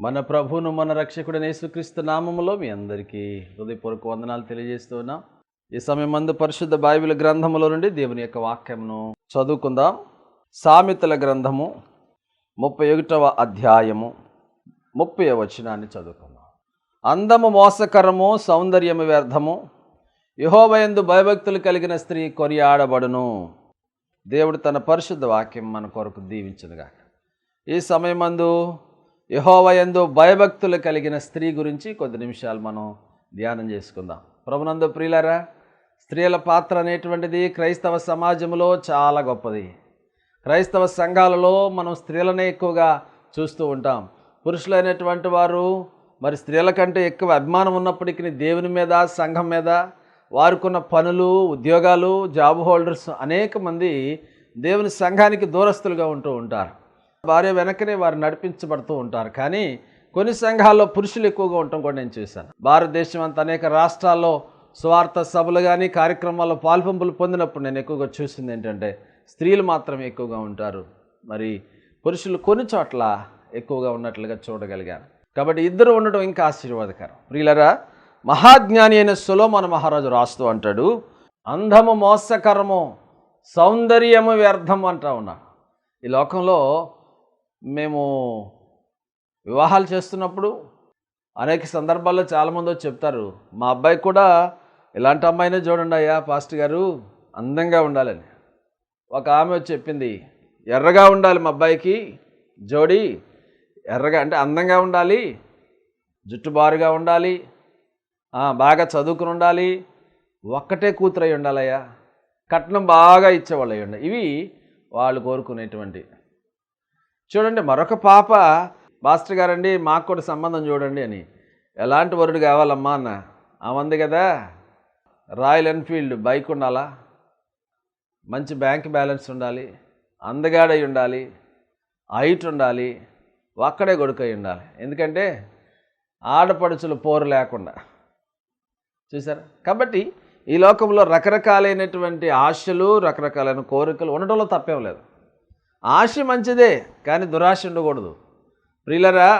మన ప్రభువును మన రక్షకుడు యేసుక్రీస్తు నామములో మీ అందరికీ హృదయపూర్వక వందనాలు తెలియజేస్తున్నాం. ఈ సమయం మందు పరిశుద్ధ బైబిల్ గ్రంథములో నుండి దేవుని యొక్క వాక్యమును చదువుకుందాం. సామెతల గ్రంథము ముప్పై ఒకటవ అధ్యాయము ముప్పై వచనాన్ని చదువుకుందాం. అందము మోసకరము సౌందర్యము వ్యర్థము. యహోవయందు భయభక్తులు కలిగిన స్త్రీ కొనియాడబడును. దేవుడు తన పరిశుద్ధ వాక్యం మన కొరకు దీవించదుగా ఈ సమయమందు యహోవయందు భయభక్తులు కలిగిన స్త్రీ గురించి కొద్ది నిమిషాలు మనం ధ్యానం చేసుకుందాం. ప్రభునందు ప్రియులరా స్త్రీల పాత్ర అనేటువంటిది క్రైస్తవ సమాజంలో చాలా గొప్పది. క్రైస్తవ సంఘాలలో మనం స్త్రీలనే ఎక్కువగా చూస్తూ ఉంటాం. పురుషులైనటువంటి వారు మరి స్త్రీల కంటే ఎక్కువ అభిమానం ఉన్నప్పటికీ దేవుని మీద సంఘం మీద వారుకున్న పనులు ఉద్యోగాలు జాబ్ హోల్డర్స్ అనేక మంది దేవుని సంఘానికి దూరస్తులుగా ఉంటూ ఉంటారు. భార్య వెనకనే వారు నడిపించబడుతూ ఉంటారు. కానీ కొన్ని సంఘాల్లో పురుషులు ఎక్కువగా ఉండటం కూడా నేను చూశాను. భారతదేశం అంత అనేక రాష్ట్రాల్లో స్వార్థ సభలు కానీ కార్యక్రమాల్లో పాల్పంపులు పొందినప్పుడు నేను ఎక్కువగా చూసింది ఏంటంటే స్త్రీలు మాత్రమే ఎక్కువగా ఉంటారు. మరి పురుషులు కొన్ని చోట్ల ఎక్కువగా ఉన్నట్లుగా చూడగలిగాను. కాబట్టి ఇద్దరు ఉండడం ఇంకా ఆశీర్వాదకరం. ప్రియులరా మహాజ్ఞాని అయిన సులోమన మహారాజు రాస్తూ అంటాడు అందము మోసకరము సౌందర్యము వ్యర్థం అంటా ఉన్నాడు ఈ లోకంలో మేము వివాహాలు చేస్తున్నప్పుడు అనేక సందర్భాల్లో చాలామంది వచ్చి చెప్తారు మా అబ్బాయి కూడా ఇలాంటి అమ్మాయినే చూడండి అయ్యా పాస్ట్ గారు అందంగా ఉండాలని. ఒక ఆమె వచ్చి చెప్పింది ఎర్రగా ఉండాలి మా అబ్బాయికి జోడి ఎర్రగా అంటే అందంగా ఉండాలి జుట్టు బారుగా ఉండాలి బాగా చదువుకుని ఉండాలి ఒక్కటే కూతురై ఉండాలయ్యా కట్నం బాగా ఇచ్చేవాళ్ళు అయ్యి ఉండాలి ఇవి వాళ్ళు కోరుకునేటువంటి చూడండి మరొక పాప మాస్టర్ గారండి మాకు కూడా సంబంధం చూడండి అని. ఎలాంటి వరుడు కావాలమ్మా అన్న? ఆమంది కదా. రాయల్ ఎన్ఫీల్డ్ బైక్ ఉండాలా? మంచి బ్యాంక్ బ్యాలెన్స్ ఉండాలి. అందగాడై ఉండాలి. హైట్ ఉండాలి. ఒక్కడే కొడుకై ఉండాలి. ఎందుకంటే ఆడపడుచులు పోరు లేకుండా. చూసారా కాబట్టి ఈ లోకంలో రకరకాలైనటువంటి ఆశలు రకరకాలైన కోరికలు ఉండడంలో తప్పేం లేదు. ఆశ మంచిదే కానీ దురాశ ఉండకూడదు. ప్రియులరా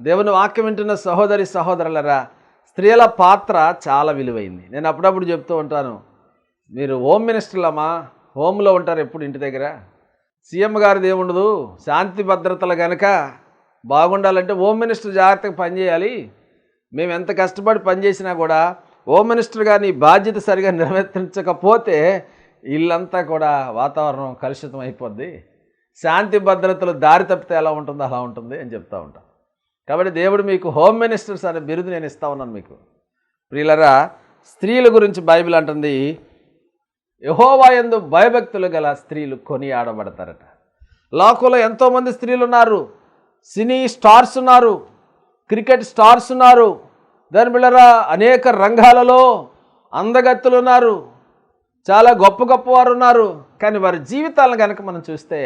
దేవుని వాక్యం వింటున్న సహోదరి సహోదరులరా స్త్రీల పాత్ర చాలా విలువైంది. నేను అప్పుడప్పుడు చెప్తూ ఉంటాను మీరు హోమ్ మినిస్టర్లమ్మా హోమ్లో ఉంటారు ఎప్పుడు ఇంటి దగ్గర? సీఎం గారిది ఏముండదు శాంతి భద్రతలు కనుక బాగుండాలంటే హోమ్ మినిస్టర్ జాగ్రత్తగా పనిచేయాలి. మేము ఎంత కష్టపడి పనిచేసినా కూడా హోమ్ మినిస్టర్ గారిని బాధ్యత సరిగా నిర్వర్తించకపోతే ఇల్లంతా కూడా వాతావరణం కలుషితం అయిపోద్ది. శాంతి భద్రతలు దారి తప్పితే ఎలా ఉంటుందో అలా ఉంటుంది అని చెప్తూ ఉంటాం. కాబట్టి దేవుడు మీకు హోమ్ మినిస్టర్స్ అనే బిరుదు నేను ఇస్తా ఉన్నాను మీకు. ప్రియులరా స్త్రీల గురించి బైబిల్ అంటుంది యహోవాయందు భయభక్తులు గల స్త్రీలు కొని ఆడబడతారట. లోకంలో ఎంతోమంది స్త్రీలు ఉన్నారు సినీ స్టార్స్ ఉన్నారు క్రికెట్ స్టార్స్ ఉన్నారు దాని బిళ్ళరా అనేక రంగాలలో అందగత్తులు ఉన్నారు చాలా గొప్ప గొప్ప వారు ఉన్నారు. కానీ వారి జీవితాలను కనుక మనం చూస్తే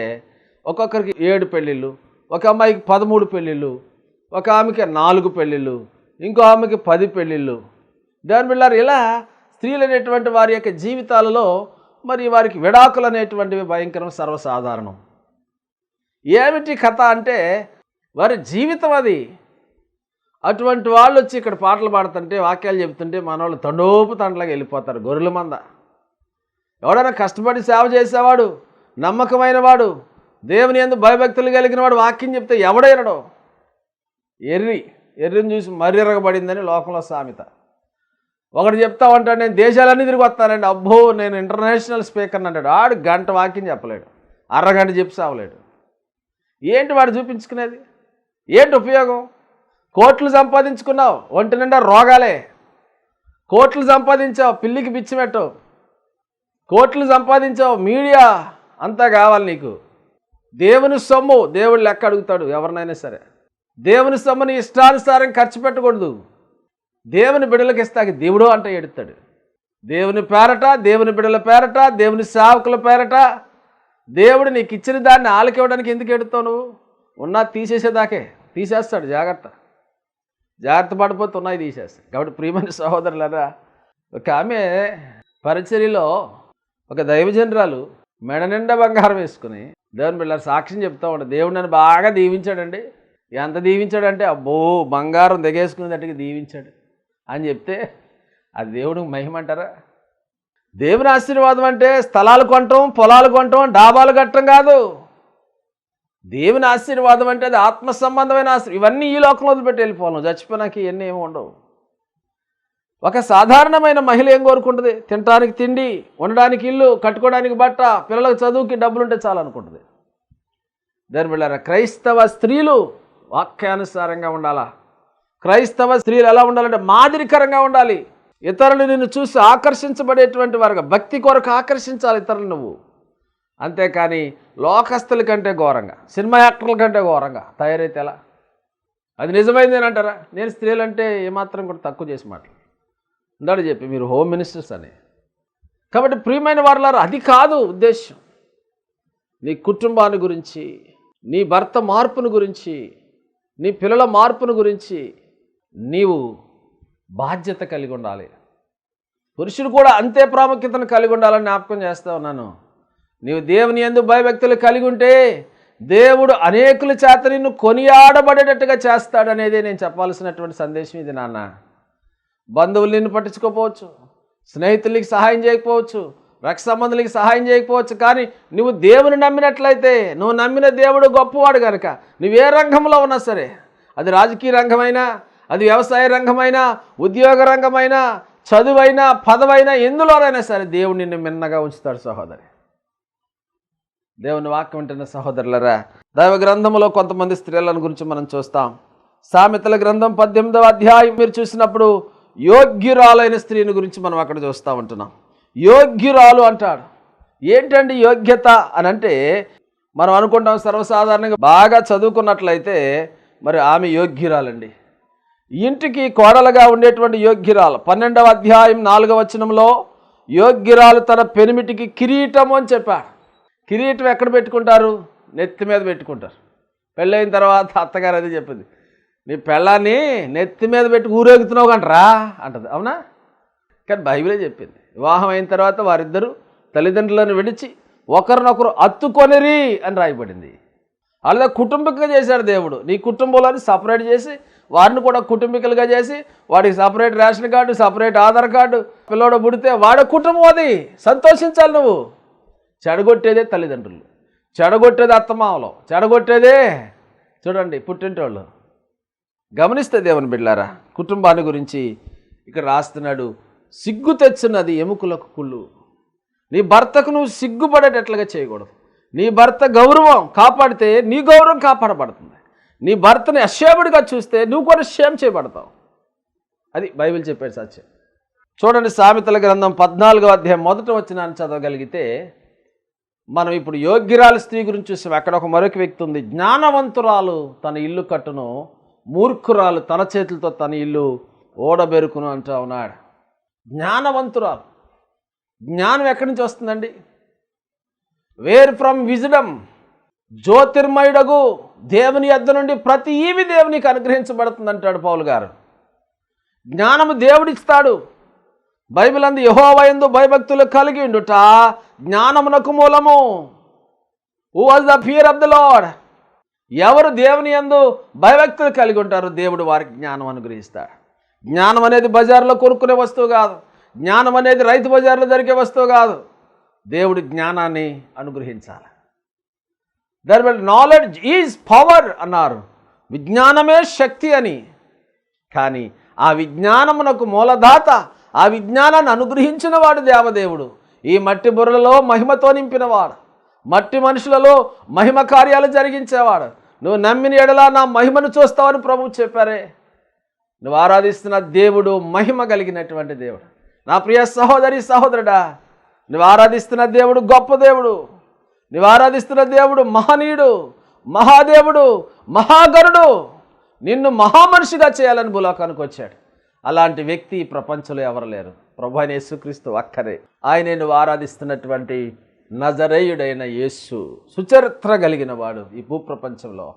ఒక్కొక్కరికి ఏడు పెళ్ళిళ్ళు ఒక అమ్మాయికి పదమూడు పెళ్ళిళ్ళు ఒక ఆమెకి నాలుగు పెళ్ళిళ్ళు ఇంకో ఆమెకి పది పెళ్ళిళ్ళు. దాని బిళ్ళారు ఇలా స్త్రీలు అనేటువంటి వారి యొక్క జీవితాలలో మరి వారికి విడాకులు అనేటువంటివి భయంకరం సర్వసాధారణం. ఏమిటి కథ అంటే వారి జీవితం అది. అటువంటి వాళ్ళు వచ్చి ఇక్కడ పాటలు పాడుతుంటే వాక్యాలు చెబుతుంటే మనవాళ్ళు తండోపు తండలాగా వెళ్ళిపోతారు గొర్రెల మంద. ఎవడైనా కష్టపడి సేవ చేసేవాడు నమ్మకమైన వాడు దేవుని ఎందు భయభక్తులు కలిగిన వాడు వాక్యం చెప్తే ఎవడైనడు ఎర్రి ఎర్రిని చూసి మర్రెరగబడిందని లోకంలో సామెత. ఒకటి చెప్తా ఉంటాడు నేను దేశాలన్నీ తిరిగి వస్తానండి. అబ్బో నేను ఇంటర్నేషనల్ స్పీకర్ అంటాడు. ఆడు గంట వాక్యం చెప్పలేడు. అరగంట చెప్పి సావలేడు. ఏంటి వాడు చూపించుకునేది? ఏంటి ఉపయోగం? కోట్లు సంపాదించుకున్నావు ఒంటి నిండా రోగాలే. కోట్లు సంపాదించావు పిల్లికి పిచ్చి పెట్టావు కోట్లు సంపాదించావు మీడియా అంతా కావాలి నీకు. దేవుని సొమ్ము దేవుడు లెక్క అడుగుతాడు ఎవరినైనా సరే. దేవుని సొమ్ముని ఇష్టానుసారం ఖర్చు పెట్టకూడదు. దేవుని బిడలకు ఇస్తాకి దేవుడు అంటే ఎడుతాడు దేవుని పేరట దేవుని బిడ్డల పేరట దేవుని సేవకుల పేరట దేవుడు నీకు ఇచ్చిన దాన్ని ఆలకివ్వడానికి ఎందుకు ఎడుతావు నువ్వు? ఉన్నా తీసేసేదాకే తీసేస్తాడు జాగ్రత్త. జాగ్రత్త పడిపోతే ఉన్నాయి తీసేస్తాడు కాబట్టి ప్రియమైన సహోదరులరా ఒక ఆమె పరిచర్యలో ఒక దైవజనరాలు మెడ నిండా బంగారం వేసుకుని దేవుని బిళ్ళ సాక్ష్యం చెప్తా ఉండే దేవుడు నన్ను బాగా దీవించాడండి. ఎంత దీవించాడంటే అబ్బో బంగారం దిగేసుకునేటట్టుగా దీవించాడు. అని చెప్తే అది దేవుడికి మహిమంటారా దేవుని ఆశీర్వాదం అంటే స్థలాలు కొనటం పొలాలు కొనటం డాబాలు కట్టడం కాదు. దేవుని ఆశీర్వాదం అంటే అది ఆత్మ సంబంధమైన ఆశీర్వాదం. ఇవన్నీ ఈ లోకంలో వదిలిపెట్టి వెళ్ళిపోవాలి. చచ్చిపోయినాక ఇవన్నీ ఏమి ఉండవు. ఒక సాధారణమైన మహిళ ఏం కోరుకుంటుంది? తినడానికి తిండి ఉండడానికి ఇల్లు కట్టుకోవడానికి బట్ట పిల్లలకు చదువుకి డబ్బులు ఉంటే దాని బిళ్ళారా క్రైస్తవ స్త్రీలు వాక్యానుసారంగా ఉండాలా? క్రైస్తవ స్త్రీలు ఎలా ఉండాలంటే మాదిరికరంగా ఉండాలి. ఇతరులు నిన్ను చూసి ఆకర్షించబడేటువంటి వారుగా భక్తి కొరకు ఆకర్షించాలి ఇతరులు నువ్వు. అంతేకాని లోకస్తుల కంటే ఘోరంగా సినిమా యాక్టర్ల కంటే ఘోరంగా తయారైతే ఎలా? అది నిజమైంది అంటారా నేను స్త్రీలంటే ఏమాత్రం కూడా తక్కువ చేసి మాటలు ఇందాడు చెప్పి మీరు హోమ్ మినిస్టర్స్ అని. కాబట్టి ప్రియమైన వారులారు అది కాదు ఉద్దేశం నీ కుటుంబాన్ని గురించి నీ భర్త మార్పును గురించి నీ పిల్లల మార్పును గురించి నీవు బాధ్యత కలిగి ఉండాలి. పురుషుడు కూడా అంతే ప్రాముఖ్యతను కలిగి ఉండాలని జ్ఞాపకం చేస్తా ఉన్నాను. నీవు దేవుని ఎందు భయభక్తులు కలిగి ఉంటే దేవుడు అనేకుల చేత నిన్ను కొనియాడబడేటట్టుగా చేస్తాడనేదే నేను చెప్పాల్సినటువంటి సందేశం ఇది నాన్న. బంధువులు నిన్ను పట్టించుకోపోవచ్చు స్నేహితులకి సహాయం చేయకపోవచ్చు రక్ష సంబంధులకి సహాయం చేయకపోవచ్చు కానీ నువ్వు దేవుని నమ్మినట్లయితే నువ్వు నమ్మిన దేవుడు గొప్పవాడు కనుక నువ్వు ఏ రంగంలో ఉన్నా సరే అది రాజకీయ రంగమైనా అది వ్యవసాయ రంగమైనా ఉద్యోగ రంగమైనా చదువైనా పదవైనా ఎందులోనైనా సరే దేవుడు నిన్ను మిన్నగా ఉంచుతాడు సహోదరి. దేవుని వాక్యం వింటున్న సహోదరులరా దైవ గ్రంథంలో కొంతమంది స్త్రీలను గురించి మనం చూస్తాం. సామెతల గ్రంథం పద్దెనిమిదవ అధ్యాయం మీరు చూసినప్పుడు యోగ్యురాలైన స్త్రీని గురించి మనం అక్కడ చూస్తూ ఉంటున్నాం. యోగ్యురాలు అంటాడు. ఏంటండి యోగ్యత అని అంటే మనం అనుకుంటాం సర్వసాధారణంగా బాగా చదువుకున్నట్లయితే మరి ఆమె యోగ్యురాలండి. ఇంటికి కోడలుగా ఉండేటువంటి యోగ్యురాలు పన్నెండవ అధ్యాయం నాలుగవ వచనంలో యోగ్యురాలు తన పెనిమిటికి కిరీటము అని చెప్పాడు. కిరీటం ఎక్కడ పెట్టుకుంటారు? నెత్తి మీద పెట్టుకుంటారు. పెళ్ళైన తర్వాత అత్తగారు అది చెప్పింది. నీ పెళ్ళాన్ని నెత్తి మీద పెట్టి ఊరేగుతున్నావు కంటరా? అంటది. అవునా? కానీ బైబిలే చెప్పింది. వివాహం అయిన తర్వాత వారిద్దరూ తల్లిదండ్రులను విడిచి ఒకరినొకరు అత్తుకొనిరి అని రాయబడింది. అలాగే కుటుంబికగా చేశాడు దేవుడు. నీ కుటుంబంలోని సపరేట్ చేసి వారిని కూడా కుటుంబికలుగా చేసి వాడికి separate ration card separate Aadhaar card పిల్లోడు పుడితే వాడి కుటుంబం అది. సంతోషించాలి నువ్వు. చెడగొట్టేదే తల్లిదండ్రులు. చెడగొట్టేది అత్తమామలు. చెడగొట్టేదే చూడండి పుట్టింటోళ్ళు. గమనిస్తే దేవుని బిడ్డారా కుటుంబాన్ని గురించి ఇక్కడ రాస్తున్నాడు సిగ్గు తెచ్చినది ఎముకలకు కుళ్ళు. నీ భర్తకు నువ్వు సిగ్గుపడేటట్లుగా చేయకూడదు. నీ భర్త గౌరవం కాపాడితే నీ గౌరవం కాపాడబడుతుంది. నీ భర్తని అక్షేముడిగా చూస్తే నువ్వు కూడా క్షేమ చేయబడతావు. అది బైబిల్ చెప్పాడు సత్యం చూడండి సామెతల గ్రంథం పద్నాలుగో అధ్యాయం మొదట వచ్చిన చదవగలిగితే మనం ఇప్పుడు యోగ్యురాలు స్త్రీ గురించి చూసాం. అక్కడ ఒక మరొక వ్యక్తి ఉంది. జ్ఞానవంతురాలు తన ఇల్లు కట్టును మూర్ఖురాలు తన చేతులతో తన ఇల్లు ఓడబెరుకును అంటూ ఉన్నాడు. జ్ఞానవంతురాలు. జ్ఞానం ఎక్కడి నుంచి వస్తుందండి? Where from wisdom. జ్యోతిర్మయుడగు దేవుని యొద్ద నుండి ప్రతి ఈవి దేవునికి అనుగ్రహించబడుతుంది అంటాడు పౌలు గారు. జ్ఞానము దేవుడిస్తాడు. బైబిల్ అందు యహోవయందు భయభక్తులు కలిగి ఉండుట జ్ఞానమునకు మూలము. Who was the fear of the lord ఎవరు దేవుని యందు భయభక్తులు కలిగి ఉంటారో దేవుడు వారికి జ్ఞానం అనుగ్రహిస్తాడు. జ్ఞానం అనేది బజార్లో కొనుక్కునే వస్తువు కాదు. జ్ఞానం అనేది రైతు బజార్లో దొరికే వస్తువు కాదు. దేవుడు జ్ఞానాన్ని అనుగ్రహించాలి. There will knowledge is power అన్నారు. విజ్ఞానమే శక్తి అని. కానీ ఆ విజ్ఞానమునకు మూలదాత ఆ విజ్ఞానాన్ని అనుగ్రహించిన వాడు దేవదేవుడు. ఈ మట్టి బుర్రలలో మహిమతో నింపినవాడు. మట్టి మనుషులలో మహిమ కార్యాలు జరిగించేవాడు. నువ్వు నమ్మిన ఎడలా నా మహిమను చూస్తావని ప్రభువు చెప్పారే. నువ్వు ఆరాధిస్తున్న దేవుడు మహిమ కలిగినటువంటి దేవుడు. నా ప్రియ సహోదరి సహోదరుడా నువ్వు ఆరాధిస్తున్న దేవుడు గొప్ప దేవుడు. నువ్వు ఆరాధిస్తున్న దేవుడు మహనీయుడు మహాదేవుడు మహాగరుడు. నిన్ను మహామనిషిగా చేయాలని భూలోకానికి వచ్చాడు. అలాంటి వ్యక్తి ప్రపంచంలో ఎవరు లేరు. ప్రభు అయిన యేసుక్రీస్తు అక్కరే ఆయన నువ్వు ఆరాధిస్తున్నటువంటి నజరేయుడైన యేసు సుచరిత్ర కలిగిన వాడు ఈ భూప్రపంచంలో.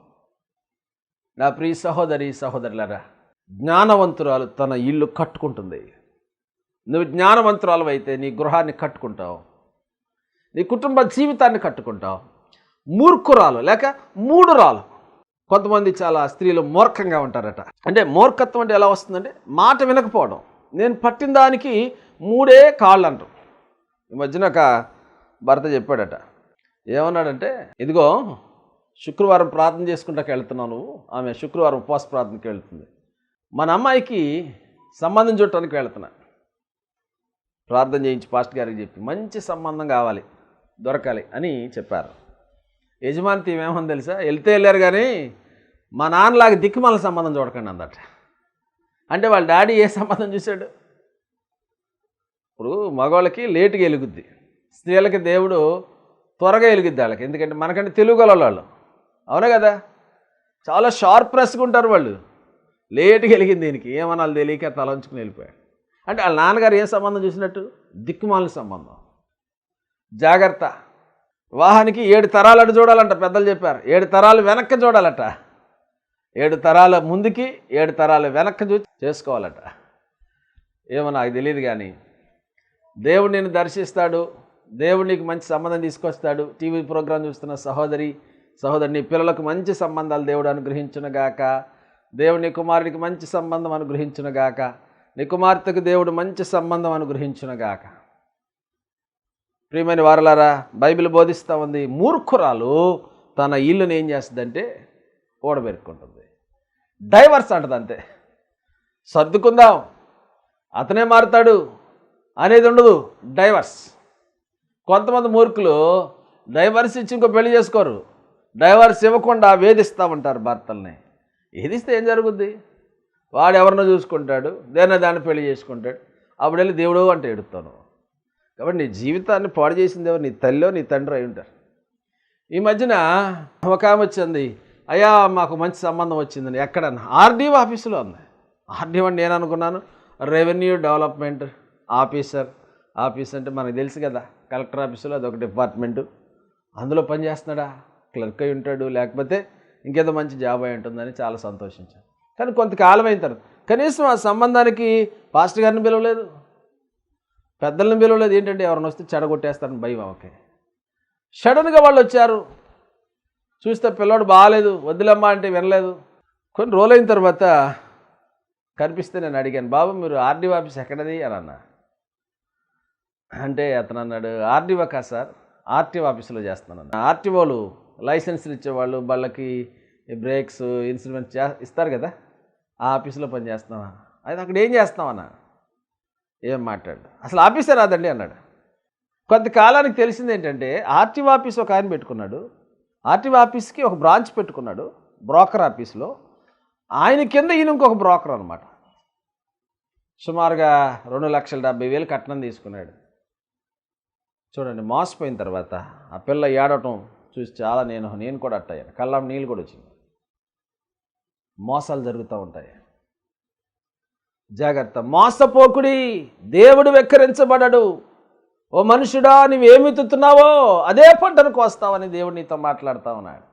నా ప్రియ సహోదరి సహోదరులరా జ్ఞానవంతురాలు తన ఇల్లు కట్టుకుంటుంది. నువ్వు జ్ఞానవంతురాలు అయితే నీ గృహాన్ని కట్టుకుంటావు. నీ కుటుంబ జీవితాన్ని కట్టుకుంటావు. మూర్ఖురాలు లేక మూడురాలు కొంతమంది చాలా స్త్రీలు మూర్ఖంగా ఉంటారట. అంటే మూర్ఖత్వం అంటే ఎలా వస్తుందంటే మాట వినకపోవడం. నేను పట్టిన దానికి మూడే కాళ్ళు అంటారు ఈ మధ్యన ఒక భర్త చెప్పాడట. ఏమన్నాడంటే ఇదిగో శుక్రవారం ప్రార్థన చేసుకుంటాకి వెళ్తున్నావు నువ్వు. ఆమె శుక్రవారం ఉపవాస ప్రార్థనకి వెళ్తుంది. మన అమ్మాయికి సంబంధం చూడటానికి వెళ్తున్నా. ప్రార్థన చేయించి పాస్ట్ గారికి చెప్పి మంచి సంబంధం కావాలి దొరకాలి అని చెప్పారు. యజమాని ఏమని తెలుసా? వెళ్తే వెళ్ళారు కానీ మా నాన్నలాగా దిక్కుమాల సంబంధం చూడకండి అందట. అంటే వాళ్ళ డాడీ ఏ సంబంధం చూశాడు? ఇప్పుడు మగవాళ్ళకి లేటుగా వెలుగుద్ది స్త్రీలకి దేవుడు త్వరగా వెలిగిద్ది వాళ్ళకి. ఎందుకంటే మనకంటే తెలుగు వాళ్ళు. అవునా కదా? చాలా షార్ప్ ప్రెస్గా ఉంటారు వాళ్ళు. లేటుగా వెలిగింది దీనికి. ఏమనాలి తెలియక తలంచుకుని వెళ్ళిపోయాడు. అంటే వాళ్ళ నాన్నగారు ఏం సంబంధం చూసినట్టు? దిక్కుమాలిన సంబంధం. జాగ్రత్త. వాహానికి ఏడు తరాలు అటు చూడాలంట పెద్దలు చెప్పారు. ఏడు తరాలు వెనక్కి చూడాలట. ఏడు తరాల ముందుకి ఏడు తరాలు వెనక్కి చూసి చేసుకోవాలట. ఏమో నాకు తెలియదు కానీ దేవుడు నిన్ను దర్శిస్తాడు. దేవుడు నీకు మంచి సంబంధం తీసుకొస్తాడు. టీవీ ప్రోగ్రాం చూస్తున్న సహోదరి సహోదరిని పిల్లలకు మంచి సంబంధాలు దేవుడు అనుగ్రహించునుగాక. దేవుని నీ కుమారుడికి మంచి సంబంధం అనుగ్రహించునుగాక. నీ కుమార్తెకు దేవుడు మంచి సంబంధం అనుగ్రహించునుగాక. ప్రియమైన వారలారా బైబిల్ బోధిస్తూ ఉంది మూర్ఖురాలు తన ఇల్లుని ఏం చేస్తుందంటే ఓడబెరుక్కుంటుంది డైవర్స్ అంటది అంతే. సర్దుకుందాం అతనే మారుతాడు అనేది ఉండదు డైవర్స్. కొంతమంది మూర్ఖులు డైవర్స్ ఇచ్చి ఇంకో పెళ్ళి చేసుకోరు. డైవర్స్ ఇవ్వకుండా వేధిస్తూ ఉంటారు భర్తల్ని. వేధిస్తే ఏం జరుగుద్ది? వాడు ఎవరినో చూసుకుంటాడు దేన్న దాన్ని పెళ్ళి చేసుకుంటాడు అప్పుడు వెళ్ళి దేవుడు అంటే ఎడుతాను కాబట్టి నీ జీవితాన్ని పాడు చేసింది ఎవరు? నీ తల్లి నీ తండ్రి అయి ఉంటారు. ఈ మధ్యన ఒక ఆమె వచ్చింది అయ్యా మాకు మంచి సంబంధం వచ్చిందని. ఎక్కడన్నా? ఆర్డీఓ ఆఫీసులో ఉంది. ఆర్డీఓ అంటే నేను అనుకున్నాను. రెవెన్యూ డెవలప్మెంట్ ఆఫీసర్ ఆఫీస్ అంటే మనకు తెలుసు కదా. కలెక్టర్ ఆఫీసులో అదొక డిపార్ట్మెంటు. అందులో పనిచేస్తున్నాడా? క్లర్క్ అయి ఉంటాడు. లేకపోతే ఇంకేదో మంచి జాబ్ అయి ఉంటుందని చాలా సంతోషించాను. కానీ కొంతకాలం అయిన తర్వాత కనీసం ఆ సంబంధానికి పాస్టర్ గారిని పిలవలేదు. పెద్దలను పిలవలేదు. ఏంటంటే ఎవరిని వస్తే చెడగొట్టేస్తారని భయం ఓకే సడన్గా వాళ్ళు వచ్చారు. చూస్తే పిల్లోడు బాగాలేదు వద్దులమ్మా అంటే వినలేదు. కొన్ని రోజులు అయిన తర్వాత కనిపిస్తే నేను అడిగాను బాబు మీరు ఆర్డీ ఆఫీస్ ఎక్కడది? అని అన్నా. అంటే అతను అన్నాడు ఆర్టీఓ కా సార్? ఆర్టీఓ ఆఫీసులో చేస్తున్నాను ఆర్టీఓలు లైసెన్స్లు ఇచ్చేవాళ్ళు వాళ్ళకి బ్రేక్స్ ఇన్స్ట్రుమెంట్స్ చే ఇస్తారు కదా ఆ ఆఫీసులో పని చేస్తున్నావా? అయితే అక్కడ ఏం చేస్తామన్నా ఏం మాట్లాడు అసలు ఆఫీసే రాదండి అన్నాడు. కొంతకాలానికి తెలిసింది ఏంటంటే ఆర్టీఓ ఆఫీస్ ఒక ఆయన పెట్టుకున్నాడు ఆర్టీఓ ఆఫీస్కి ఒక బ్రాంచ్ పెట్టుకున్నాడు బ్రోకర్ ఆఫీస్లో. ఆయన కింద ఈయన ఇంకొక బ్రోకర్ అనమాట సుమారుగా రెండు లక్షల డెబ్బై వేలు కట్నం తీసుకున్నాడు. చూడండి మోసపోయిన తర్వాత ఆ పిల్ల ఏడవటం చూసి చాలా నేను నేను కూడా అట్టయ్యాను. కళ్ళం నీళ్ళు కూడా వచ్చింది. మోసాలు జరుగుతూ ఉంటాయి. జాగ్రత్త. మోసపోకుడి దేవుడు వెక్కరించబడడు. ఓ మనుషుడా నువ్వేమి తుత్తున్నావో అదే పంటను కోస్తావని దేవుడు నీతో మాట్లాడుతూ ఉన్నాడు.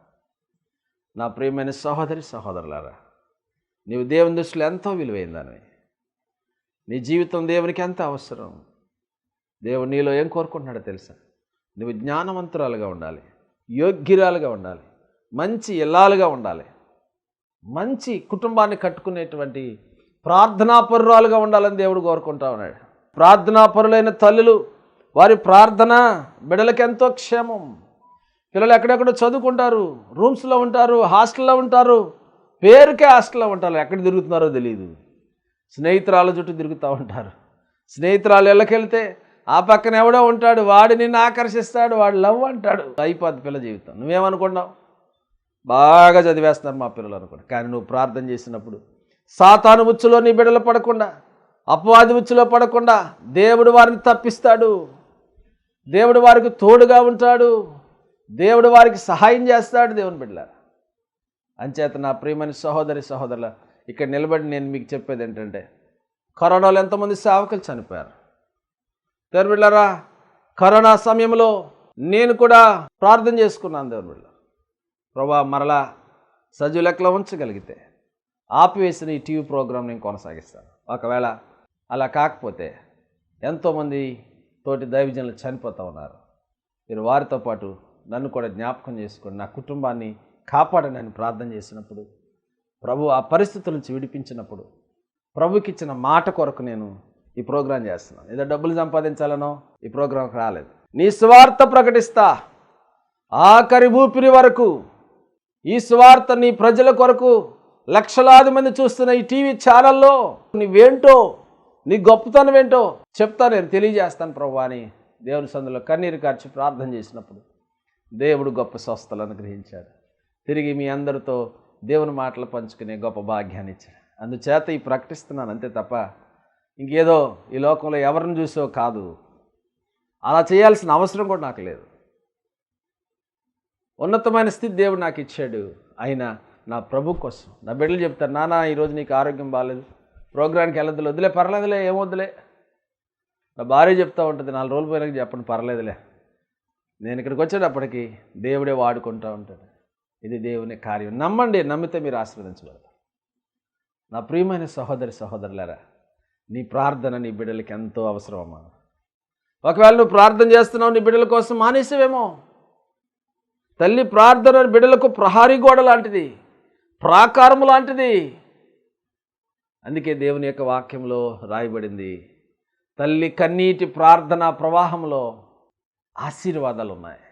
నా ప్రియమైన సహోదరి సహోదరులారా నీవు దేవుని దృష్టిలో ఎంతో విలువైందని నీ జీవితం దేవునికి ఎంత అవసరం? దేవుడు నీలో ఏం కోరుకుంటున్నాడో తెలుసా? నువ్వు జ్ఞానవంతురాలుగా ఉండాలి యోగ్యురాలుగా ఉండాలి మంచి ఇల్లాలుగా ఉండాలి మంచి కుటుంబాన్ని కట్టుకునేటువంటి ప్రార్థనాపరురాలుగా ఉండాలని దేవుడు కోరుకుంటా ఉన్నాడు. ప్రార్థనాపరులైన తల్లులు వారి ప్రార్థన బిడ్డలకు ఎంతో క్షేమం. పిల్లలు ఎక్కడెక్కడో చదువుకుంటారు రూమ్స్లో ఉంటారు హాస్టల్లో ఉంటారు పేరుకే హాస్టల్లో ఉంటారు ఎక్కడ తిరుగుతున్నారో తెలియదు స్నేహితురాల చుట్టూ తిరుగుతూ ఉంటారు. స్నేహితురాలు ఇళ్ళకెళ్తే ఆ పక్కన ఎవడో ఉంటాడు వాడు నిన్ను ఆకర్షిస్తాడు వాడు లవ్ అంటాడు. అయిపోద్ది పిల్ల జీవితం. నువ్వేమనుకున్నావు బాగా చదివేస్తున్నారు మా పిల్లలు అనుకోండి కానీ నువ్వు ప్రార్థన చేసినప్పుడు సాతాను ఉచ్చులో నీ బిడ్డలు పడకుండా అపవాది ఉచ్చులో పడకుండా దేవుడు వారిని తప్పిస్తాడు. దేవుడు వారికి తోడుగా ఉంటాడు. దేవుడు వారికి సహాయం చేస్తాడు దేవుని బిడ్డలారా. అంచేత నా ప్రియమైన సహోదరి సహోదరుల ఇక్కడ నిలబడి నేను మీకు చెప్పేది ఏంటంటే కరోనాలో ఎంతమంది సేవకులు చనిపోయారు. దేవుని బిడ్డలారా కరోనా సమయంలో నేను కూడా ప్రార్థన చేసుకున్నాను దేవుని బిడ్డ ప్రభా మరలా సజీవ లెక్కలో ఉంచగలిగితే ఆపివేసిన ఈ టీవీ ప్రోగ్రాం నేను కొనసాగిస్తాను. ఒకవేళ అలా కాకపోతే ఎంతోమంది తోటి దైవజనులు చనిపోతూ ఉన్నారు. మీరు వారితో పాటు నన్ను కూడా జ్ఞాపకం చేసుకొని నా కుటుంబాన్ని కాపాడని ప్రార్థన చేసినప్పుడు ప్రభు ఆ పరిస్థితుల నుంచి విడిపించినప్పుడు ప్రభుకిచ్చిన మాట కొరకు నేను ఈ ప్రోగ్రాం చేస్తున్నాను. ఏదో డబ్బులు సంపాదించాలనో ఈ ప్రోగ్రాంకి రాలేదు. నీ స్వార్థ ప్రకటిస్తా. ఆఖరి ఊపిరి వరకు ఈ స్వార్థ నీ ప్రజల కొరకు లక్షలాది మంది చూస్తున్న ఈ టీవీ ఛానల్లో నీవేంటో నీ గొప్పతనం ఏంటో చెప్తా నేను తెలియజేస్తాను ప్రభు అని దేవుని సందులో కన్నీరు కార్చి ప్రార్థన చేసినప్పుడు దేవుడు గొప్ప స్వస్థలు అనుగ్రహించాడు. తిరిగి మీ అందరితో దేవుని మాటలు పంచుకునే గొప్ప భాగ్యాన్ని ఇచ్చాడు. అందుచేత ఈ ప్రకటిస్తున్నాను అంతే తప్ప ఇంకేదో ఈ లోకంలో ఎవరిని చూసో కాదు. అలా చేయాల్సిన అవసరం కూడా నాకు లేదు. ఉన్నతమైన స్థితి దేవుడు నాకు ఇచ్చాడు. అయినా నా ప్రభు కోసం. నా బిడ్డలు చెప్తారు నానా ఈరోజు నీకు ఆరోగ్యం బాగాలేదు ప్రోగ్రామ్కి వెళ్ళదులే వద్దులే పర్లేదులే ఏమొద్దులే నా భార్య చెప్తూ ఉంటుంది నాలుగు రోజులు పోయినాక చెప్పండి పర్లేదులే. నేను ఇక్కడికి వచ్చేటప్పటికి దేవుడే వాడుకుంటూ ఉంటాడు. ఇది దేవుని కార్యం. నమ్మండి నమ్మితే మీరు ఆశీర్వదించబడతారు. నా ప్రియమైన సహోదరి సహోదరులారా నీ ప్రార్థన నీ బిడ్డలకి ఎంతో అవసరమమ్మా. ఒకవేళ నువ్వు ప్రార్థన చేస్తున్నావు నీ బిడ్డల కోసం మానేసేవేమో. తల్లి ప్రార్థన బిడ్డలకు ప్రహారీ గోడ లాంటిది ప్రాకారము లాంటిది. అందుకే దేవుని యొక్క వాక్యంలో రాయబడింది తల్లి కన్నీటి ప్రార్థన ప్రవాహంలో ఆశీర్వాదాలు ఉన్నాయి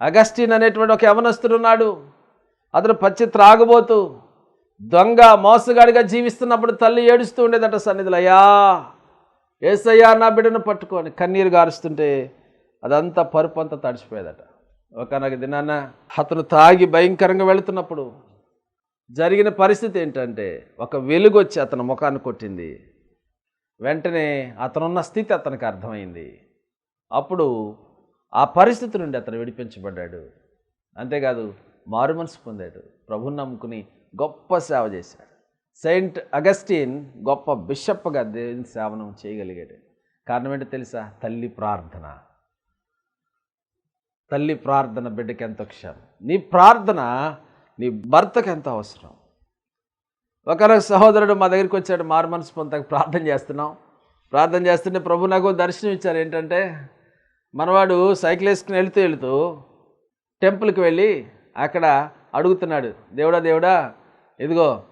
అగస్టిన్ అనేటువంటి ఒక యవనస్తుడున్నాడు అతను పచ్చి త్రాగబోతూ దొంగ మోసగాడిగా జీవిస్తున్నప్పుడు తల్లి ఏడుస్తూ ఉండేదట సన్నిధిలో అయ్యా ఏసయ్యా నా బిడ్డను పట్టుకొని కన్నీరు గారుస్తుంటే అదంతా పరుపు అంతా తడిచిపోయేదట ఒకనొక దినాన అతను తాగి భయంకరంగా వెళుతున్నప్పుడు జరిగిన పరిస్థితి ఏంటంటే ఒక వెలుగు వచ్చి అతని ముఖాన్ని కొట్టింది. వెంటనే అతనున్న స్థితి అతనికి అర్థమైంది. అప్పుడు ఆ పరిస్థితి నుండి అతను విడిపించబడ్డాడు. అంతేకాదు మారు మనసు పొందాడు. ప్రభుని నమ్ముకుని గొప్ప సేవ చేశాడు. సెయింట్ అగస్టిన్ గొప్ప బిషప్గా దేవుని సేవనం చేయగలిగాడు. కారణం ఏంటో తెలుసా? తల్లి ప్రార్థన. తల్లి ప్రార్థన బిడ్డకి ఎంతో క్షేమం? నీ ప్రార్థన నీ భర్తకు ఎంత అవసరం? ఒకరోజు సహోదరుడు మా దగ్గరికి వచ్చాడు మారు మనసు పొందక ప్రార్థన చేస్తున్నాం. ప్రార్థన చేస్తుంటే ప్రభు నాకు దర్శనం ఇచ్చారు. ఏంటంటే మనవాడు సైకిల్ వేసుకుని వెళుతూ వెళుతూ టెంపుల్కి వెళ్ళి అక్కడ అడుగుతున్నాడు దేవుడా దేవుడా ఇదిగో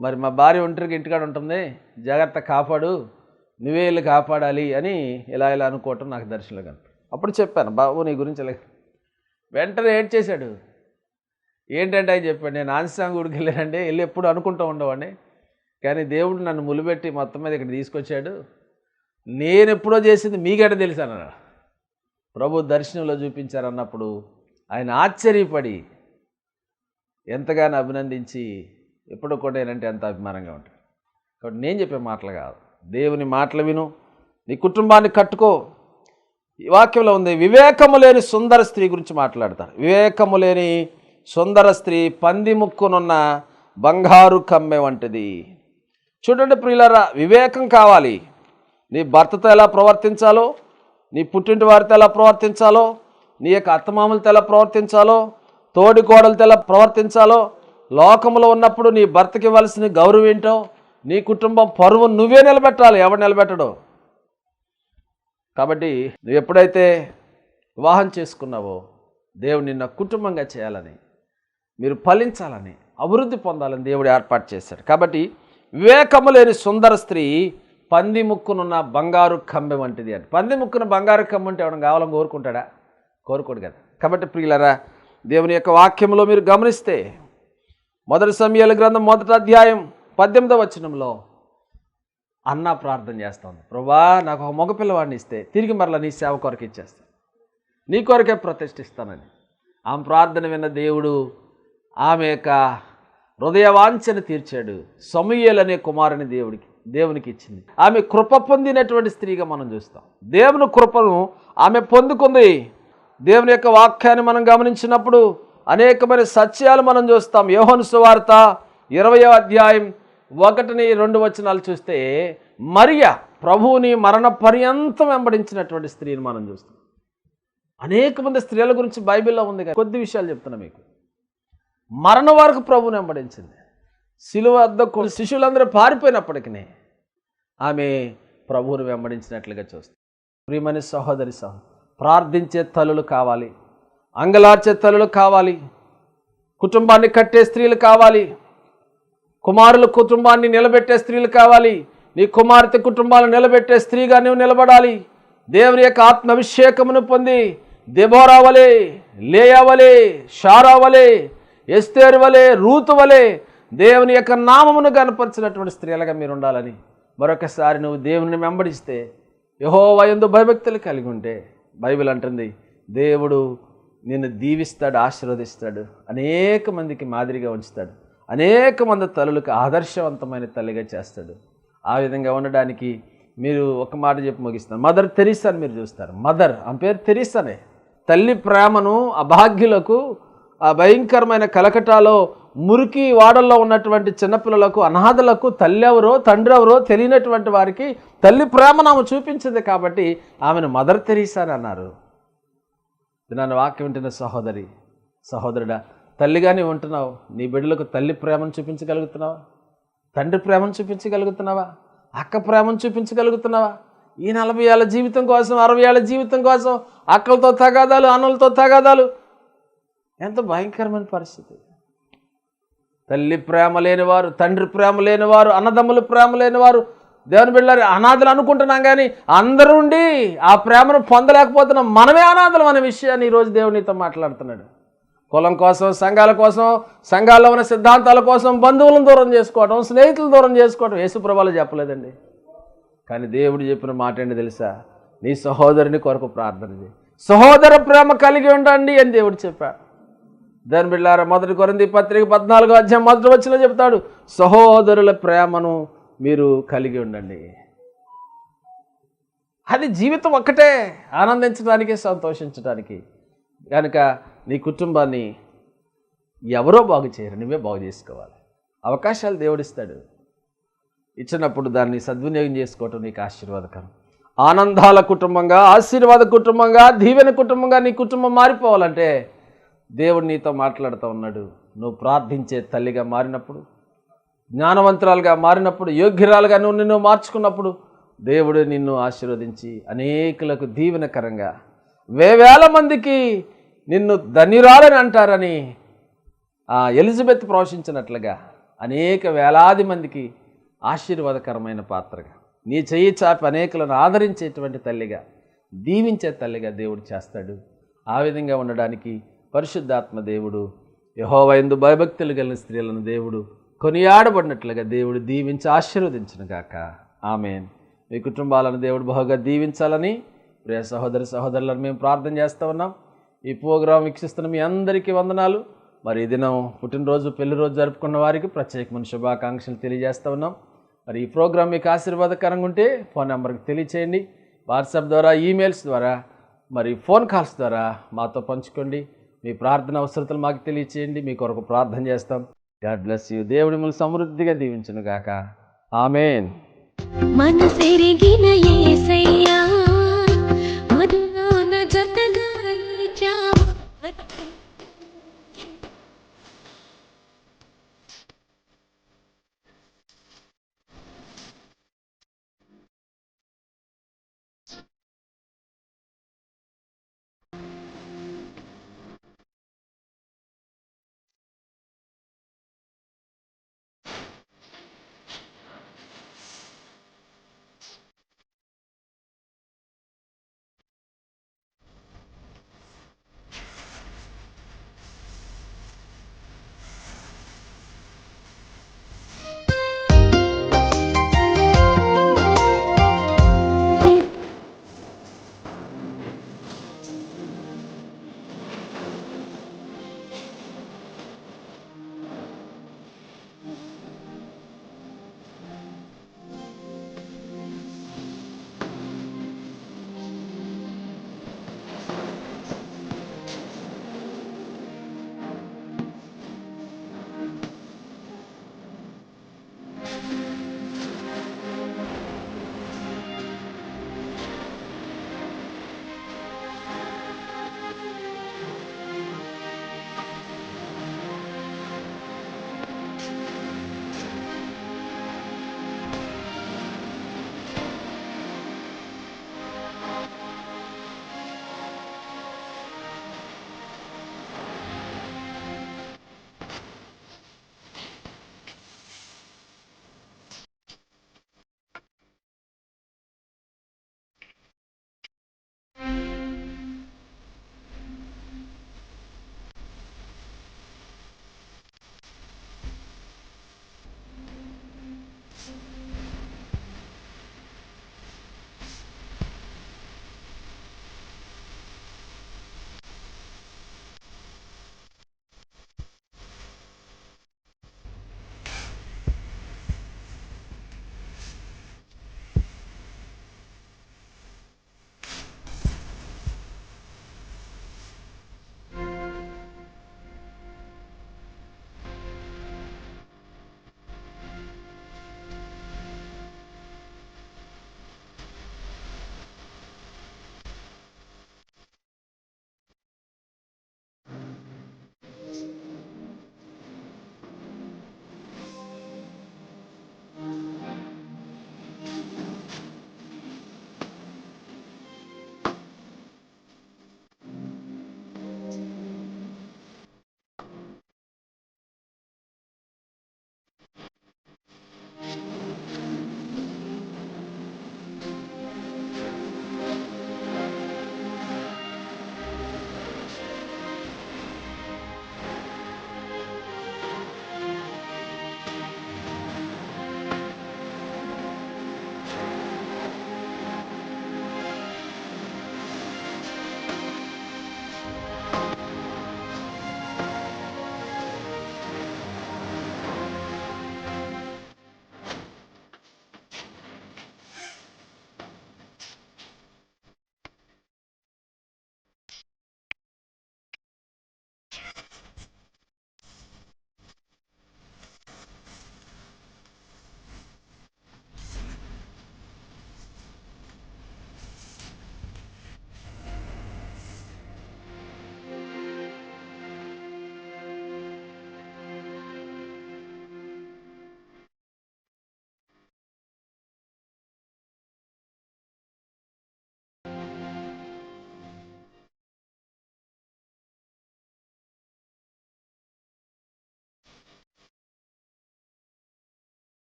మరి మా భార్య ఒంటరికి ఇంటికాడ ఉంటుంది. జాగ్రత్త కాపాడు. నువ్వే వెళ్ళి కాపాడాలి అని ఇలా ఇలా అనుకోవటం నాకు దర్శనంలో కనిపి. అప్పుడు చెప్పాను బాబు నీ గురించి ఇలా వెంటనే ఏడ్ చేశాడు. ఏంటంటే అని చెప్పాడు నేను ఆంజస్వామి గుడికి వెళ్ళానండి వెళ్ళి ఎప్పుడు అనుకుంటూ ఉండేవాడిని. కానీ దేవుడు నన్ను ములిపెట్టి మొత్తం మీద ఇక్కడ తీసుకొచ్చాడు. నేను ఎప్పుడో చేసింది మీకెట తెలుసాను ప్రభు దర్శనంలో చూపించారన్నప్పుడు ఆయన ఆశ్చర్యపడి ఎంతగానో అభినందించి ఎప్పుడు కూడా ఏంటంటే ఎంత అభిమానంగా ఉంటాడు. కాబట్టి నేను చెప్పే మాటలు కాదు. దేవుని మాటలు విను నీ కుటుంబాన్ని కట్టుకో. ఈ వాక్యంలో ఉంది వివేకము లేని సుందర స్త్రీ గురించి మాట్లాడతారు వివేకము లేని సుందర స్త్రీ పంది ముక్కునున్న బంగారు కమ్మె వంటిది. చూడండి ప్రియులరా వివేకం కావాలి. నీ భర్తతో ఎలా ప్రవర్తించాలో నీ పుట్టింటి వారితో ఎలా ప్రవర్తించాలో నీ యొక్క అత్తమామలతో ఎలా ప్రవర్తించాలో తోడి కోడలతో ఎలా ప్రవర్తించాలో లోకంలో ఉన్నప్పుడు నీ భర్తకి ఇవ్వాల్సిన గౌరవం ఏంటో? నీ కుటుంబం పరువు నువ్వే నిలబెట్టాలి. ఎవరు నిలబెట్టడు? కాబట్టి నువ్వు ఎప్పుడైతే వివాహం చేసుకున్నావో దేవుడు నిన్న కుటుంబంగా చేయాలని మీరు ఫలించాలని అభివృద్ధి పొందాలని దేవుడు ఏర్పాటు చేశాడు. కాబట్టి వివేకము లేని సుందర స్త్రీ పంది ముక్కునున్న బంగారు కంబె వంటిది అంటే పంది ముక్కున బంగారు కమ్మ అంటే ఎవడం కావాలని కోరుకుంటాడా? కోరుకోడు కదా. కాబట్టి ప్రియులరా దేవుని యొక్క వాక్యంలో మీరు గమనిస్తే మొదటి సమయాల గ్రంథం మొదటి అధ్యాయం పద్దెనిమిదవ వచనంలో అన్న ప్రార్థన చేస్తుంది ప్రభా నాకు ఒక మగపిల్లవాడిని ఇస్తే తిరిగి మరలా నీ సేవ కొరకు ఇచ్చేస్తాను. నీ కొరకే ప్రతిష్ఠిస్తానని. ఆమె ప్రార్థన విన్న దేవుడు ఆమె యొక్క హృదయవాంఛను తీర్చాడు. సమూయేలు అనే కుమారుని దేవుడికి దేవునికి ఇచ్చింది. ఆమె కృప పొందినటువంటి స్త్రీగా మనం చూస్తాం. దేవుని కృపను ఆమె పొందుకుంది. దేవుని యొక్క వాక్యాన్ని మనం గమనించినప్పుడు అనేకమైన సత్యాలు మనం చూస్తాం. యోహను సువార్త ఇరవయో అధ్యాయం ఒకటిని రెండు వచనాలు చూస్తే మరియ ప్రభువుని మరణ పర్యంతం వెంబడించినటువంటి స్త్రీని మనం చూస్తాం. అనేక మంది స్త్రీల గురించి బైబిల్లో ఉంది కానీ కొద్ది విషయాలు చెప్తున్నా మీకు. మరణ వరకు ప్రభువుని వెంబడించింది. శిలువ వద్ద కొన్ని శిష్యులందరూ పారిపోయినప్పటికీ ఆమె ప్రభువుని వెంబడించినట్లుగా చూస్తాం. ప్రియమని సహోదరి సహ ప్రార్థించే తల్లులు కావాలి. అంగలార్చే తల్లులు కావాలి. కుటుంబాన్ని కట్టే స్త్రీలు కావాలి. కుమారుల కుటుంబాన్ని నిలబెట్టే స్త్రీలు కావాలి. నీ కుమార్తె కుటుంబాలను నిలబెట్టే స్త్రీగా నువ్వు నిలబడాలి. దేవుని యొక్క ఆత్మాభిషేకమును పొంది దెబోరా వలె షారావలే వలె షారా వలె దేవుని యొక్క నామమును కనపరిచినటువంటి స్త్రీలుగా మీరు ఉండాలని మరొకసారి నువ్వు దేవుని వెంబడిస్తే యహో ఎందు భయభక్తులు కలిగి ఉంటే బైబిల్ అంటుంది దేవుడు నిన్ను దీవిస్తాడు ఆశీర్వదిస్తాడు అనేక మందికి మాదిరిగా ఉంచుతాడు అనేక మంది తల్లులకు ఆదర్శవంతమైన తల్లిగా చేస్తాడు. ఆ విధంగా ఉండడానికి మీరు ఒక మాట చెప్పి ముగిస్తారు మదర్ తెరీసాని మీరు చూస్తారు. మదర్ ఆమె పేరు తెరీసానే. తల్లి ప్రేమను అభాగ్యులకు ఆ భయంకరమైన కలకటాలో మురికి వాడల్లో ఉన్నటువంటి చిన్నపిల్లలకు అనాథలకు తల్లి ఎవరో తండ్రి ఎవరో తెలియనటువంటి వారికి తల్లి ప్రేమను ఆమె చూపించింది కాబట్టి ఆమెను మదర్ తెరీసాని అన్నారు. నన్ను వాక్యం వింటున్న సహోదరి సహోదరుడా తల్లిగానే ఉంటున్నావు. నీ బిడ్డలకు తల్లి ప్రేమను చూపించగలుగుతున్నావా? తండ్రి ప్రేమను చూపించగలుగుతున్నావా? అక్క ప్రేమను చూపించగలుగుతున్నావా? ఈ నలభై ఏళ్ళ జీవితం కోసం అరవై ఏళ్ళ జీవితం కోసం అక్కలతో తగాదాలు అన్నలతో తగాదాలు. ఎంత భయంకరమైన పరిస్థితి. తల్లి ప్రేమ లేనివారు తండ్రి ప్రేమ లేనివారు అన్నదమ్ముల ప్రేమ లేనివారు దేవుని బిళ్ళారు అనాథలు అనుకుంటున్నాం కానీ అందరూ ఉండి ఆ ప్రేమను పొందలేకపోతున్నాం. మనమే అనాథలం అనే విషయాన్ని ఈరోజు దేవునితో మాట్లాడుతున్నాడు. కులం కోసం సంఘాల కోసం సంఘాల్లో ఉన్న సిద్ధాంతాల కోసం బంధువులను దూరం చేసుకోవడం స్నేహితులను దూరం చేసుకోవడం యేసుప్రభాలు చెప్పలేదండి. కానీ దేవుడు చెప్పిన మాట ఏంటి తెలుసా? నీ సహోదరుని కొరకు ప్రార్థన చేయి. సహోదర ప్రేమ కలిగి ఉండండి అని దేవుడు చెప్పాడు. దాని బిళ్ళారా మొదటి కొరింది పత్రిక పద్నాలుగో అధ్యాయం మొదటి వచ్చిన చెప్తాడు సహోదరుల ప్రేమను మీరు కలిగి ఉండండి. అది జీవితం ఒక్కటే ఆనందించడానికి సంతోషించడానికి. కనుక నీ కుటుంబాన్ని ఎవరో బాగు చేయరు నువ్వే బాగు చేసుకోవాలి. అవకాశాలు దేవుడిస్తాడు. ఇచ్చినప్పుడు దాన్ని సద్వినియోగం చేసుకోవటం నీకు ఆశీర్వాదకరం. ఆనందాల కుటుంబంగా ఆశీర్వాద కుటుంబంగా దీవెన కుటుంబంగా నీ కుటుంబం మారిపోవాలంటే దేవుడు నీతో మాట్లాడుతూ ఉన్నాడు. నువ్వు ప్రార్థించే తల్లిగా మారినప్పుడు జ్ఞానవంతురాలుగా మారినప్పుడు యోగ్యురాలుగా నువ్వు నిన్ను మార్చుకున్నప్పుడు దేవుడు నిన్ను ఆశీర్వదించి అనేకులకు దీవెనకరంగా వేవేల మందికి నిన్ను ధన్యురాలని అంటారని ఆ ఎలిజబెత్ ప్రవశించినట్లుగా అనేక వేలాది మందికి ఆశీర్వాదకరమైన పాత్రగా నీ చెయ్యి చాపి అనేకులను ఆదరించేటువంటి తల్లిగా దీవించే తల్లిగా దేవుడు చేస్తాడు. ఆ విధంగా ఉండడానికి పరిశుద్ధాత్మ దేవుడు యహోవైందు భయభక్తులు కలిగిన స్త్రీలను దేవుడు కొనియాడబడినట్లుగా దేవుడు దీవించి ఆశీర్వదించను గాక. ఆమెన్. మీ కుటుంబాలను దేవుడు బహుగా దీవించాలని ప్రియ సహోదరి సహోదరులను మేము ప్రార్థన చేస్తూ ఉన్నాం. ఈ ప్రోగ్రాం వీక్షిస్తున్న మీ అందరికీ వందనాలు. మరి ఈ దినం పుట్టినరోజు పెళ్ళి రోజు జరుపుకున్న వారికి ప్రత్యేకమైన శుభాకాంక్షలు తెలియజేస్తూ ఉన్నాం. మరి ఈ ప్రోగ్రాం మీకు ఆశీర్వాదకరంగా ఉంటే ఫోన్ నెంబర్కి తెలియచేయండి. వాట్సాప్ ద్వారా ఈమెయిల్స్ ద్వారా మరి ఫోన్ కాల్స్ ద్వారా మాతో పంచుకోండి. మీ ప్రార్థన అవసరతలు మాకు తెలియచేయండి. మీ కొరకు ప్రార్థన చేస్తాం. God bless you. దేవుడి మిమ్మల్ని సమృద్ధిగా దీవించును గాక. ఆమెన్. మనసెరిగిన ఏసయ్యా